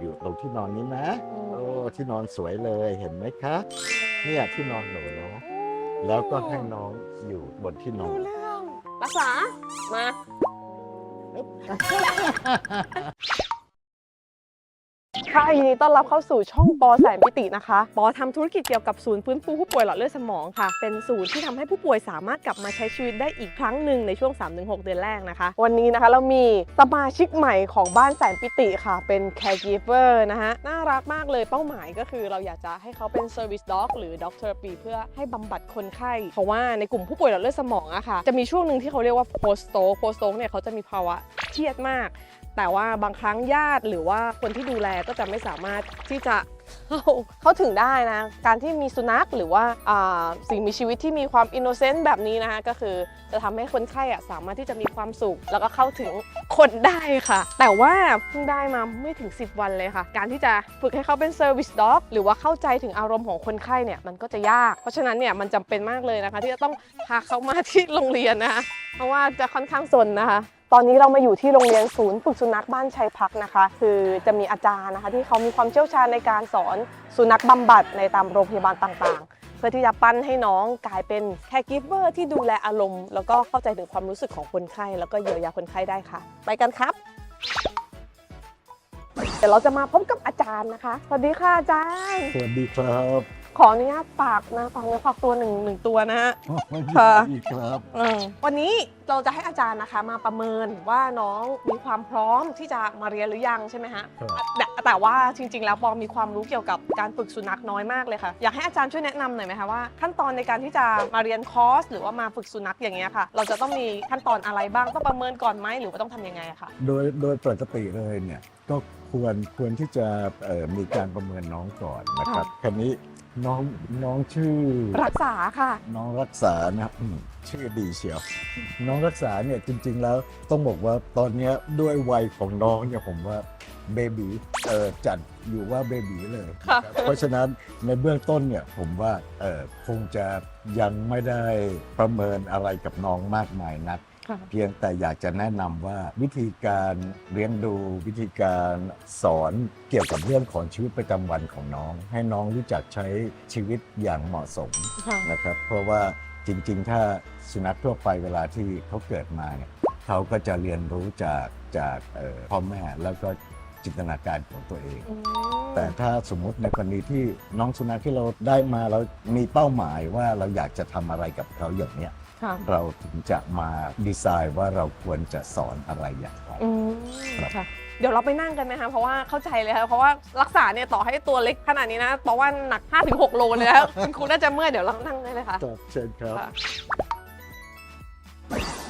อยู่ตรงที่นอนนี้นะ โอ้ที่นอนสวยเลยเห็นไหมคะ เนี่ยที่นอนหนูนะแล้วก็ให้น้องอยู่บนที่นอนรู้เรื่องรักษา มา ค่ะยินดีต้อนรับเข้าสู่ช่องปอแสนปิตินะคะ ปอทำธุรกิจเกี่ยวกับศูนย์ฟื้นฟูผู้ป่วยหลอดเลือดสมองค่ะ เป็นศูนย์ที่ทำให้ผู้ป่วยสามารถกลับมาใช้ชีวิตได้อีกครั้งหนึ่งในช่วง 3-6 เดือนแรกนะคะ วันนี้นะคะเรามีสมาชิกใหม่ของบ้านแสนปิติค่ะ เป็น caregiver นะคะ น่ารักมากเลยเป้าหมายก็คือเราอยากจะให้เขาเป็น service dog หรือ dog therapy เพื่อให้บำบัดคนไข้ เพราะว่าในกลุ่มผู้ป่วยหลอดเลือดสมองอะค่ะ จะมีช่วงหนึ่งที่เขาเรียกว่า post stroke post stroke เนี่ยเขาจะมีภาวะเครียดมาก แต่ว่าบางครั้งญาติหรือว่าคนที่ดูแลก็จะไม่สามารถที่จะเข้าถึงได้นะ การที่มีสุนัขหรือว่าสิ่งมีชีวิตที่มีความอินโนเซนต์แบบนี้นะคะก็คือจะทำให้คนไข้สามารถที่จะมีความสุข แล้วก็เข้าถึงคนได้ค่ะ แต่ว่าเพิ่งได้มาไม่ถึง 10 วันเลยค่ะ การที่จะฝึกให้เขาเป็นเซอร์วิสด็อกหรือว่าเข้าใจถึงอารมณ์ของคนไข้เนี่ยมันก็จะยาก เพราะฉะนั้นเนี่ยมันจำเป็นมากเลยนะคะ ที่จะต้องพาเขามาที่โรงเรียนนะคะเพราะว่าจะค่อนข้างสนนะคะตอนนี้เรามาอยู่ที่โรงเรียนศูนย์ฝึกสุนัขบ้านชัยพักนะคะ คือจะมีอาจารย์นะคะ ที่เขามีความเชี่ยวชาญในการสอนสุนัขบำบัดในตามโรงพยาบาลต่างๆ เพื่อที่จะปั้นให้น้องกลายเป็นแคกิฟเวอร์ที่ดูแลอารมณ์ แล้วก็เข้าใจถึงความรู้สึกของคนไข้ แล้วก็เยียวยาคนไข้ได้ค่ะ ไปกันครับเดี๋ยวเราจะมาพบกับอาจารย์นะคะ สวัสดีค่ะอาจารย์ สวัสดีครับ ขออนุญาตฝากนะฝากเนื้อฝากตัวหนึ่งหนึ่งตัวนะฮะ ค่ะสวัสดีครับเออวันนี้เราจะให้อาจารย์นะคะมาประเมินว่าน้องมีความพร้อมที่จะมาเรียนหรือยังใช่ไหมฮะครับแต่แต่ว่าจริง ๆ แล้วปอมีความรู้เกี่ยวกับการฝึกสุนัขน้อยมากเลยค่ะ อยากให้อาจารย์ช่วยแนะนำหน่อยไหมคะว่าขั้นตอนในการที่จะมาเรียนคอร์สหรือว่ามาฝึกสุนัขอย่างเงี้ยค่ะ เราจะต้องมีขั้นตอนอะไรบ้างต้องประเมินก่อนไหมหรือว่าต้องทำยังไงอะค่ะ โดยโดยปกติเลยเนี่ยก็ควรควรที่จะเอ่อมีการประเมินน้องก่อนนะครับค่ะคันนี้ น้องน้องชื่อ รักษาค่ะ น้องรักษานะครับอืมชื่อดีเชียว น้องรักษาเนี่ยจริง ๆ แล้วต้องบอกว่าตอนเนี้ยด้วยวัยของน้องเนี่ยผมว่า เบบีเออจัดอยู่ว่าเบบีเลยค่ะนะครับเพราะฉะนั้นในเบื้องต้นเนี่ยผมว่าเออคงจะยังไม่ได้ประเมินอะไรกับน้องมากมายนัก ค่ะเพียงแต่อยากจะแนะนำว่าวิธีการเลี้ยงดูวิธีการสอนเกี่ยวกับเรื่องของชีวิตประจำวันของน้อง ให้น้องรู้จักใช้ชีวิตอย่างเหมาะสม ค่ะนะครับเพราะว่าจริงๆ ถ้าสุนัขทั่วไปเวลาที่เขาเกิดมาเนี่ยเขาก็จะเรียนรู้จากจากเอ่อพ่อแม่แล้วก็ จินตนาการของตัวเองอืมแต่ถ้าสมมุติในกรณีที่น้องสุนัขที่เราได้มาเรามีเป้าหมายว่าเราอยากจะทำอะไรกับเขาอย่างเนี้ยค่ะเราถึงจะมาดีไซน์ว่าเราควรจะสอนอะไรอย่างไร อืมครับ ค่ะ เดี๋ยวเราไปนั่งกันไหมคะเพราะว่าเข้าใจเลยค่ะเพราะว่ารักษาเนี่ยต่อให้ตัวเล็กขนาดนี้นะเพราะว่าหนัก 5-6 โลเลยแล้วคุณครูน่าจะเมื่อยเดี๋ยวเรานั่งได้เลยค่ะ ครับเชิญครับ ค่ะ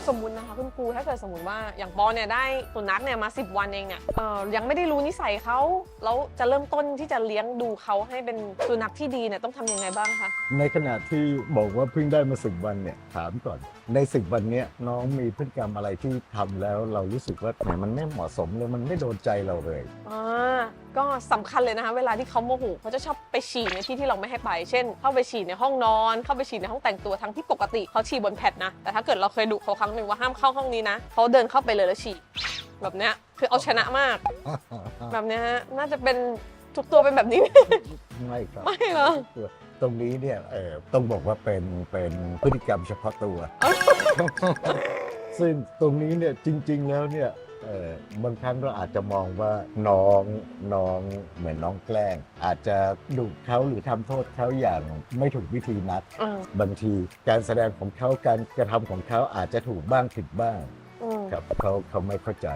สมมุตินะคะคุณครูถ้าเกิดสมมติว่าอย่างปอเนี่ยได้สุนัขเนี่ยมา 10 วันเองเนี่ยเอ่อยังไม่ได้รู้นิสัยเขาแล้วจะเริ่มต้นที่จะเลี้ยงดูเขาให้เป็นสุนัขที่ดีเนี่ยต้องทำยังไงบ้างคะ ในขณะที่บอกว่าเพิ่งได้มาสิบวันเนี่ยถามก่อน ในสิบวันเนี้ยน้องมีพฤติกรรมอะไรที่ทำแล้วเรารู้สึกว่าแหมมันไม่เหมาะสมเลยมันไม่โดนใจเราเลย อ่าก็สำคัญเลยนะคะเวลาที่เขาโมโหเขาจะชอบไปฉี่ในที่ที่เราไม่ให้ไป เช่น เข้าไปฉี่ในห้องนอน เข้าไปฉี่ในห้องแต่งตัวทั้งที่ปกติเขาฉี่บนแพดนะ แต่ถ้าเกิดเราเคยดุเขาครั้งหนึ่งว่าห้ามเข้าห้องนี้นะเขาเดินเข้าไปเลยแล้วฉี่แบบเนี้ยคือเอาชนะมาก แบบเนี้ยฮะน่าจะเป็นทุกตัวเป็นแบบนี้ ไม่ครับไม่เหรอ ต รงนี้เนี่ยเออต้องบอกว่าเป็นเป็นพฤติกรรมเฉพาะตัว ซึ่งตรงนี้เนี่ยจริง ๆ แล้วเนี่ยเอ่อบางครั้งเราอาจจะมองว่าน้องน้องเหมือนน้องแกล้ง อาจจะดุเขาหรือทำโทษเขาอย่างไม่ถูกวิธีนัดอืมบางทีการแสดงของเขาการกระทำของเขาอาจจะถูกบ้างผิดบ้าง อืม ครับเขาเขาไม่เข้าใจ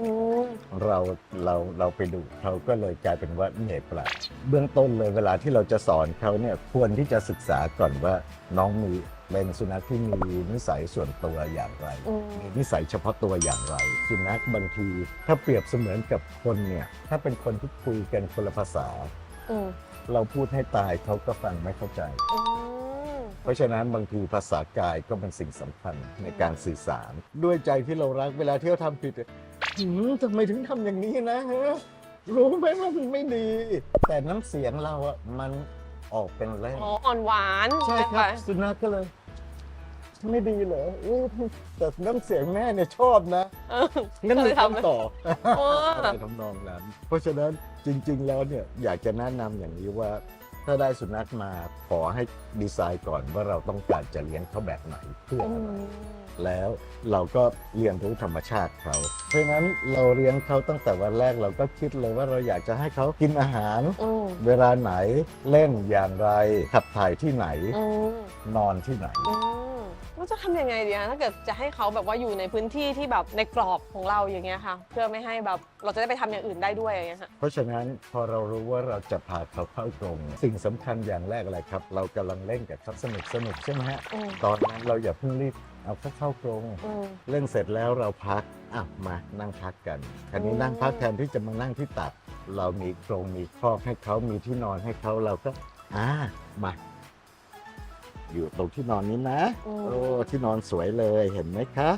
อืมเราเราเราไปดูเขาก็เลยกลายเป็นว่าเหนื่อยเปล่าเบื้องต้นเลยเวลาที่เราจะสอนเขาเนี่ยควรที่จะศึกษาก่อนว่าน้องมีเป็นสุนัขที่มีนิสัยส่วนตัวอย่างไร อืมมีนิสัยเฉพาะตัวอย่างไร สุนัขบางทีถ้าเปรียบเสมือนกับคนเนี่ยถ้าเป็นคนที่คุยกันคนละภาษา อืมเราพูดให้ตายเขาก็ฟังไม่เข้าใจ อืม เพราะฉะนั้นบางทีภาษากายก็เป็นสิ่งสำคัญในการสื่อสาร ด้วยใจที่เรารักเวลาที่เขาทำผิดหืม ทำไมถึงทำอย่างนี้นะฮะรู้ไหมว่ามันไม่ดี แต่น้ำเสียงเราอะมันออกเป็นแรงอ๋ออ่อนหวานใช่คไปรับสุนัขก็เลย ไม่ดีเหรออุ๊ยแต่น้ำเสียงแม่เนี่ยชอบนะเออ งั้นก็หเลนูยทำทำต่อโอ้อะไรทำนองนั้นเพราะฉะนั้นจริง ๆ แล้วเนี่ยอยากจะแนะนำอย่างนี้ว่า ถ้าได้สุนัขมาขอให้ดีไซน์ก่อนว่าเราต้องการจะเลี้ยงเขาแบบไหนเพื่ออือะไรม แล้วเราก็เรียนรู้ธรรมชาติเขา เพราะฉะนั้นเราเลี้ยงเขาตั้งแต่วันแรกเราก็คิดเลยว่าเราอยากจะให้เขากินอาหาร อืมเวลาไหนเล่นอย่างไรขับถ่ายที่ไหนอืมนอนที่ไหน อืมแล้วจะทำยังไงดีคะถ้าเกิดจะให้เขาแบบว่าอยู่ในพื้นที่ที่แบบในกรอบของเราอย่างเงี้ยค่ะ เพื่อไม่ให้แบบเราจะได้ไปทำอย่างอื่นได้ด้วยอย่างเงี้ยค่ะ เพราะฉะนั้นพอเรารู้ว่าเราจะพาเขาเข้ากรงสิ่งสำคัญอย่างแรกอะไรครับ เรากำลังเล่นกับเขาสนุกสนุกใช่ไหมฮะ อืม ตอนนั้นเราอย่าเพิ่งรีบ เอาเขาเข้ากรงอืม เล่นเสร็จแล้วเราพักอะมานั่งพักกันคราวนี้อืมนั่งพักแทนที่จะมานั่งที่ตักเรามีกรงมีคอกให้เขามีที่นอนให้เขาเราก็อ่ามาอยู่ตรงที่นอนนี้นะ อืมโอ้ที่นอนสวยเลยเห็นไหมคะ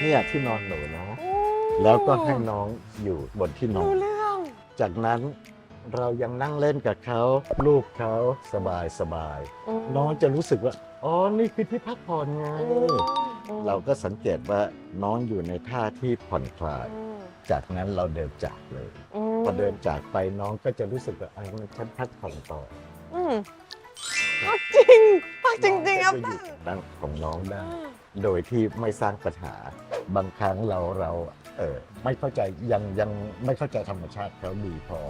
เนี่ยที่นอนหนูนะอืมแล้วก็ให้น้องอยู่บนที่นอรู้น เรื่อง จากนั้นเรายังนั่งเล่นกับเขาลูกเขาสบายสบายมน้องจะรู้สึกว่า อ๋อ นี่คือที่พักผ่อนไงอืมอืม เราก็สังเกตว่าน้องอยู่ในท่าที่ผ่อนคลายอืมจากนั้นเราเดินจากเลยมพอเดินจากไปน้องก็จะรู้สึกว่าไอ้มันฉันพักผ่อนต่ออืมพักจริงพักจริงๆครับน้อก็จะอยู่ดังของน้องได้อ่าโดยที่ไม่สร้างปัญหา บางครั้งเราเราเออไม่เข้าใจยังยังไม่เข้าใจธรรมชาติเขาดีพอ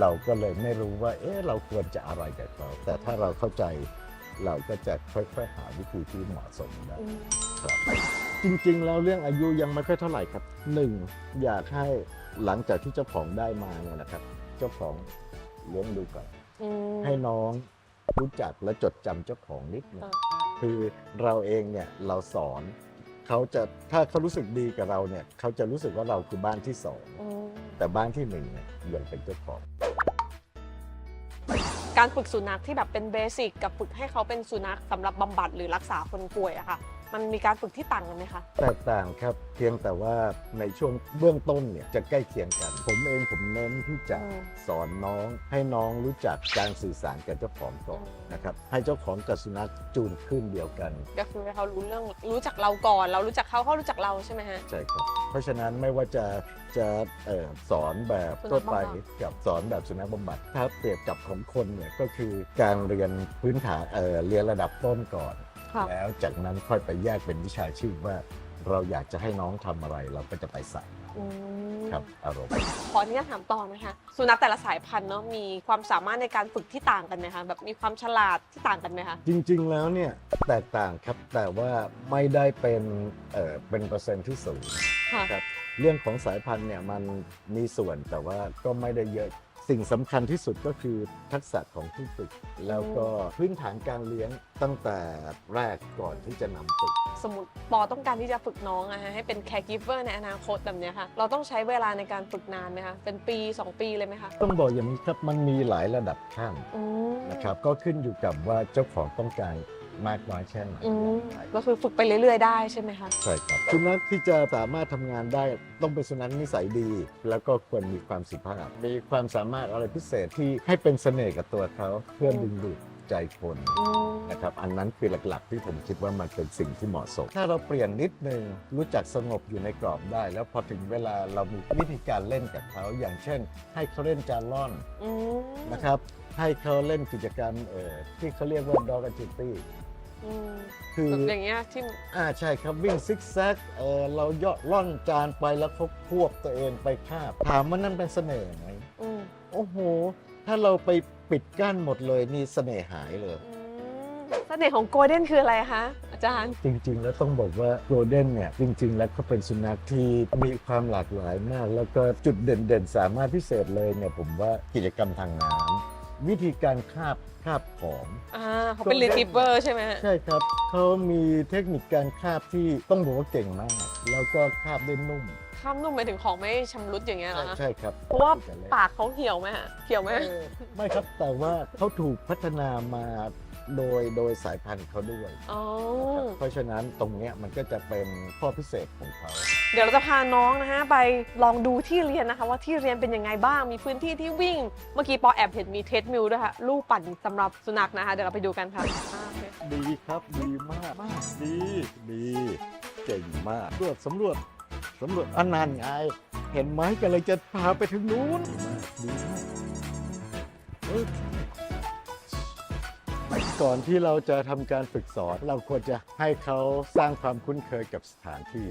เราก็เลยไม่รู้ว่า เอ๊ะเราควรจะอะไรกับเขาแต่ถ้าเราเข้าใจ เราก็จะค่อยๆหาวิธีที่เหมาะสมได้อืมครับจริงๆ แล้วเรื่องอายุยังไม่ค่อยเท่าไหร่ครับหนึ่งอยากให้หลังจากที่เจ้าของได้มาเนี่ยนะครับ เจ้าของเลี้ยงดูก่อนอืม ให้น้องรู้จักและจดจำเจ้าของนิดหนึงอ่าคือเราเองเนี่ยเราสอนเขาจะถ้าเขารู้สึกดีกับเราเนี่ยเขาจะรู้สึกว่าเราคือบ้านที่สองอืมแต่บ้านที่หนึ่งเนี่ยยังเป็นเจ้าของ การฝึกสุนัขที่แบบเป็นเบสิกกับฝึกให้เขาเป็นสุนัขสำหรับบำบัดหรือรักษาคนป่วยอะค่ะ มันมีการฝึกที่ต่างกันไหมคะ แตกต่างครับเพียงแต่ว่าในช่วงเบื้องต้นเนี่ยจะใกล้เคียงกัน ผมเองผมเน้นที่จะอืมสอนน้องให้น้องรู้จักการสื่อสารกับเจ้าของก่อนอืม นะครับให้เจ้าของกับสุนัขจูนขึ้นเดียวกันก็คือให้เขารู้เรื่องรู้จักเราก่อน เรารู้จักเขาเขารู้จักเราใช่ไหมฮะ ใช่ครับเพราะฉะนั้นไม่ว่าจะจะเออสอนแบบทั่วไปสุนัขบำบัด กับสอนแบบสุนัขบำบัดถ้าเปรียบกับของคนเนี่ยก็คือการเรียนพื้นฐานเออเรียนระดับต้นก่อนค่ะ แล้วจากนั้นค่อยไปแยกเป็นวิชาชีพว่า เราอยากจะให้น้องทำอะไรเราก็จะไปใส่อืมครับอารมณ์ ขออนุญาตถามต่อนะคะ สุนัขแต่ละสายพันธุ์เนาะมีความสามารถในการฝึกที่ต่างกันไหมคะแบบมีความฉลาดที่ต่างกันไหมคะ จริงๆ แล้วเนี่ยแตกต่างครับแต่ว่าไม่ได้เป็นเออเป็นเปอร์เซ็นต์ที่สูงค่ะ ครับเรื่องของสายพันธุ์เนี่ยมันมีส่วนแต่ว่าก็ไม่ได้เยอะ สิ่งสำคัญที่สุดก็คือทักษะของผู้ฝึก แล้วก็พื้นฐานการเลี้ยงตั้งแต่แรกก่อนที่จะนำฝึก สมมติปอต้องการที่จะฝึกน้องอะฮะให้เป็น caregiver ในอนาคตแบบเนี้ยค่ะ เราต้องใช้เวลาในการฝึกนานไหมคะ เป็นปี 2 ปีเลยไหมคะต้องบอกอย่างนี้ครับมันมีหลายระดับขั้นอืม นะครับก็ขึ้นอยู่กับว่าเจ้าของต้องการ มากน้อยแค่ไหนอืมอย่างไรก็คือฝึกไปเรื่อย ๆ ได้ใช่ไหมคะใช่ครับสุนัขที่จะสามารถทำงานได้ต้องเป็นสุนัขนิสัยดี แล้วก็ควรมีความสุภาพ มีความสามารถอะไรพิเศษที่ให้เป็นเสน่ห์กับตัวเขาเพื่อดึงดูดใจคน อืมนะครับอันนั้นคือหลักๆ ที่ผมคิดว่ามันเป็นสิ่งที่เหมาะสม ถ้าเราเปลี่ยนนิดนึงรู้จักสงบอยู่ในกรอบได้ แล้วพอถึงเวลาเรามีวิธีการเล่นกับเขา อย่างเช่น ให้เขาเล่นจานล่อนอืมนะครับ ให้เขาเล่นกิจกรรมเอ่อที่เขาเรียกว่า dog agility อืมคือ แบบอย่างเงี้ยที่อ่าใช่ครับวิ่งซิกแซกเออเราย่อล่อนจานไปแล้วเขาควบตัวเองไปคาบถามว่านั่นเป็นเสน่ห์ไหมอืมโอ้โห ถ้าเราไปปิดกั้นหมดเลยนี่เสน่ห์หายเลย อืมเสน่ห์ของโกลเด้นคืออะไรคะอาจารย์ จริงๆ แล้วต้องบอกว่าโกลเด้นเนี่ย จริง ๆ แล้วเขาเป็นสุนัขที่มีความหลากหลายมาก แล้วก็จุดเด่นๆ สามารถพิเศษเลยเนี่ย ผมว่ากิจกรรมทางน้ำ วิธีการคาบคาบของอ่าเขาเป็น retriever ใช่ไหมฮะ ใช่ครับเขามีเทคนิคการคาบที่ต้องบอกว่าเก่งมาก แล้วก็คาบได้นุ่มข้ามนุ่มไปถึงของไม่ชำรุดอย่างเงี้ยเหรใช่อคะใช่ครับเพราะว่าที่จะเล่นปากเขาเหี่ยวไหมฮะเหี่ยวไหมเออไม่ครับแต่ว่าเขาถูกพัฒนามา โดยโดยสายพันธุ์เขาด้วยอ๋อเพราะฉะนั้นตรงเนี้ยมันก็จะเป็นข้อพิเศษของเขา เดี๋ยวเราจะพาน้องนะฮะไปลองดูที่เรียนนะคะ ว่าที่เรียนเป็นยังไงบ้างมีพื้นที่ที่วิ่ง เมื่อกี้ปอแอบเห็นมีเทสมิลด้วยค่ะลูกปั่นสำหรับสุนัขนะคะ เดี๋ยวเราไปดูกันค่ะอ่าโอเคดีครับดีมากมากดีดีเก่งมากสำรวจสำรวจสำรวจอันนั้นไง เห็นไหมกันเลยจะพาไปถึงนู้นดีมากเออ ก่อนที่เราจะทำการฝึกสอน เราควรจะให้เขาสร้างความคุ้นเคยกับสถานที่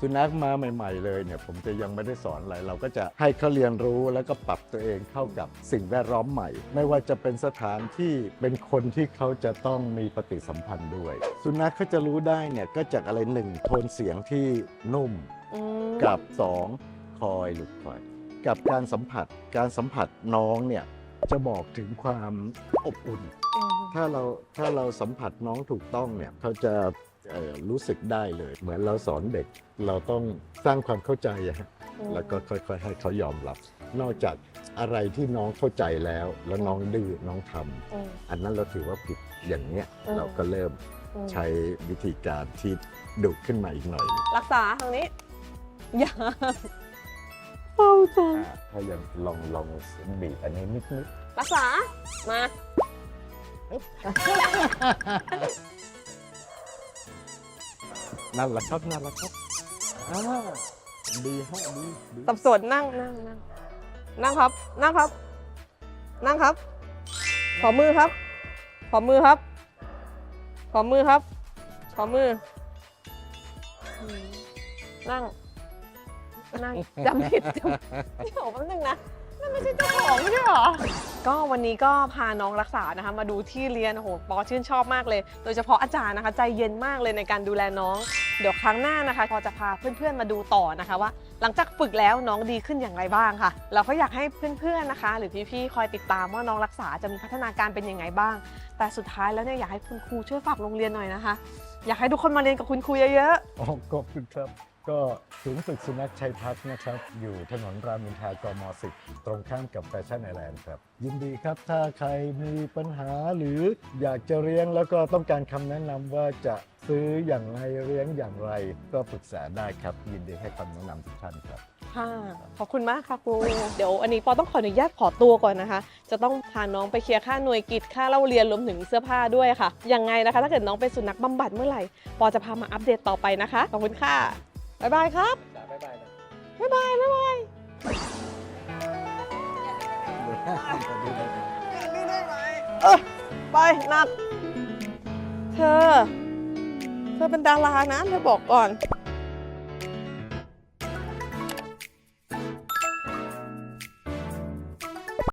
สุนัขมาใหม่ ๆ เลยเนี่ยผมจะยังไม่ได้สอนอะไร เราก็จะให้เขาเรียนรู้แล้วก็ปรับตัวเองเข้ากับสิ่งแวดล้อมใหม่ ไม่ว่าจะเป็นสถานที่เป็นคนที่เขาจะต้องมีปฏิสัมพันธ์ด้วย สุนัขเขาจะรู้ได้เนี่ยก็จากอะไรหนึ่งโทนเสียงที่นุ่มอืมกับสองคอยหรือคอยกับการสัมผัสการสัมผัสน้องเนี่ยจะบอกถึงความอบอุ่นอืม ถ้าเราถ้าเราสัมผัสน้องถูกต้องเนี่ยเขาจะเอ่อรู้สึกได้เลย เหมือนเราสอนเด็กเราต้องสร้างความเข้าใจอะฮะแล้วก็ค่อยๆให้เขายอมรับ นอกจากอะไรที่น้องเข้าใจแล้ว แล้วน้องดื้อน้องทำอืมอันนั้นเราถือว่าผิดอย่างเนี้ยอืมเราก็เริ่มอืมใช้วิธีการที่ดุขึ้นมาอีกหน่อย รักษาทางนี้อย่าเฝ้าจังอ่าถ้ายังลองลองบีบอันนี้นิดนิดรักษามา นั่นแหละครับนั่นแหละครับอ่าดีฮะดีดีสับสนนั่งนั่งนั่งนั่งครับ นั่งครับ นั่งครับ ขอมือครับ ขอมือครับ ขอมือครับ ขอมืออืมนั่ง นั่งจำผิดจำเดี๋ยวแป๊บนึงนะ นั่นไม่ใช่เจ้าของไม่ใช่เหรอ ก็วันนี้ก็พาน้องรักษานะคะ มาดูที่เรียนโอ้โหปอชื่นชอบมากเลย โดยเฉพาะอาจารย์นะคะ ใจเย็นมากเลยในการดูแลน้อง เดี๋ยวครั้งหน้านะคะพอจะพาเพื่อนๆมาดูต่อนะคะว่า หลังจากฝึกแล้วน้องดีขึ้นอย่างไรบ้างค่ะ เราก็อยากให้เพื่อนๆนะคะ หรือพี่ๆคอยติดตามว่าน้องรักษาจะมีพัฒนาการเป็นยังไงบ้าง แต่สุดท้ายแล้วเนี่ยอยากให้คุณครูช่วยฝากโรงเรียนหน่อยนะคะ อยากให้ทุกคนมาเรียนกับคุณครูเยอะอ๋อขอบคุณครับ ก็ศูนย์ฝึกสุนัขชัยพัฒน์นะครับ อยู่ถนนรามอินทรากม 10 ตรงข้ามกับแฟชั่นไอแลนด์ครับ ยินดีครับถ้าใครมีปัญหาหรืออยากจะเลี้ยงแล้วก็ต้องการคำแนะนำว่าจะซื้ออย่างไรเลี้ยงอย่างไร ก็ปรึกษาได้ครับ ยินดีให้คำแนะนำทุกท่านครับ ค่ะ ขอบคุณมากค่ะครู เดี๋ยวอันนี้ปอต้องขออนุญาตขอตัวก่อนนะคะ จะต้องพาน้องไปเคลียร์ค่าหน่วยกิจค่าเล่าเรียนรวมถึงเสื้อผ้าด้วยค่ะ ยังไงนะคะ ถ้าเกิดน้องเป็นสุนัขบำบัดเมื่อไหร่ ปอจะพามาอัปเดตต่อไปนะคะ ขอบคุณค่ะ บ๊ายบายครับบ๊ายบายบ๊ายบายนี่ได้ไหมเออไปหนัก เธอ เธอเป็นดารานะ เธอบอกก่อน